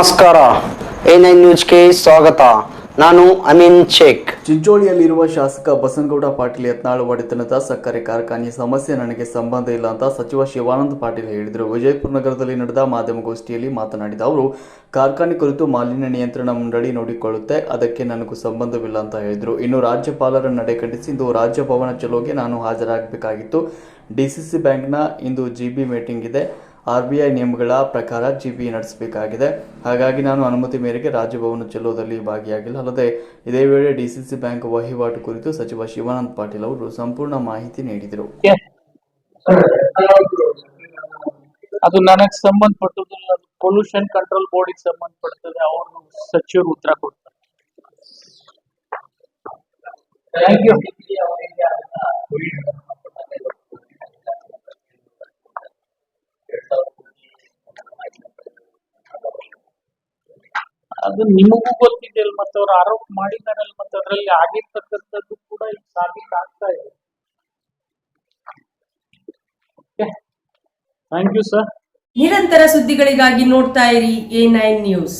ನಮಸ್ಕಾರ. A nine ನ್ಯೂಸ್ಗೆ ಸ್ವಾಗತ. ನಾನು ಅಮೀನ್ ಶೇಖ್. ಚಿಂಚೋಳಿಯಲ್ಲಿರುವ ಶಾಸಕ ಬಸನಗೌಡ ಪಾಟೀಲ್ ಯತ್ನಾಳ್ ಒಡೆತನದ ಸಕ್ಕರೆ ಕಾರ್ಖಾನೆ ಸಮಸ್ಯೆ ನನಗೆ ಸಂಬಂಧ ಇಲ್ಲ ಅಂತ ಸಚಿವ ಶಿವಾನಂದ ಪಾಟೀಲ್ ಹೇಳಿದರು. ವಿಜಯಪುರ ನಗರದಲ್ಲಿ ನಡೆದ ಮಾಧ್ಯಮಗೋಷ್ಠಿಯಲ್ಲಿ ಮಾತನಾಡಿದ ಅವರು, ಕಾರ್ಖಾನೆ ಕುರಿತು ಮಾಲಿನ್ಯ ನಿಯಂತ್ರಣ ಮಂಡಳಿ ನೋಡಿಕೊಳ್ಳುತ್ತೆ, ಅದಕ್ಕೆ ನನಗೂ ಸಂಬಂಧವಿಲ್ಲ ಅಂತ ಹೇಳಿದರು. ಇನ್ನು ರಾಜ್ಯಪಾಲರ ನಡೆ ಖಂಡಿಸಿ ಇಂದು ರಾಜ್ಯಭವನ ಚಲೋಗೆ ನಾನು ಹಾಜರಾಗಬೇಕಾಗಿತ್ತು. ಡಿಸಿಸಿ ಬ್ಯಾಂಕ್ನ ಇಂದು ಜಿಬಿ ಮೀಟಿಂಗ್ ಇದೆ. ಆರ್ಬಿಐ ನಿಯಮಗಳ ಪ್ರಕಾರ ಜಿಬಿ ನಡೆಸಬೇಕಾಗಿದೆ. ಹಾಗಾಗಿ ನಾನು ಅನುಮತಿ ಮೇರೆಗೆ ರಾಜಭವನ ಚೆಲ್ಲುವುದರಲ್ಲಿ ಭಾಗಿಯಾಗಿಲ್ಲ. ಅಲ್ಲದೆ ಇದೇ ವೇಳೆ ಡಿಸಿಸಿ ಬ್ಯಾಂಕ್ ವಹಿವಾಟು ಕುರಿತು ಸಚಿವ ಶಿವಾನಂದ ಪಾಟೀಲ್ ಅವರು ಸಂಪೂರ್ಣ ಮಾಹಿತಿ ನೀಡಿದರು. ಅದು ನನಗೆ ಸಂಬಂಧಪಟ್ಟದ್ದು ಪೊಲ್ಯೂಷನ್ ಕಂಟ್ರೋಲ್ ಬೋರ್ಡಿಗೆ ಸಂಬಂಧಪಡ್ತದೆ ಅವರು ಸಚಿವರು ಉತ್ತರ ಕೊಡ್ತಾರೆ. ಥ್ಯಾಂಕ್ ಯು ಅದು ನಿಮಗೂ ಗೊತ್ತಿದೆಯಲ್ಲ ಮತ್ತೆ ಅವ್ರು ಆರೋಪ ಮಾಡಿದಾರಲ್ಲ ಮತ್ತೆ ಅದರಲ್ಲಿ ಆಗಿರ್ತಕ್ಕಂಥದ್ದು ಕೂಡ ಇಲ್ಲಿ ಸಾಬೀತು ಆಗ್ತಾ ಇದೆ. ಥ್ಯಾಂಕ್ ಯು ಸರ್ ನಿರಂತರ ಸುದ್ದಿಗಳಿಗಾಗಿ ನೋಡ್ತಾ ಇರಿ ಎ ನೈನ್ ನ್ಯೂಸ್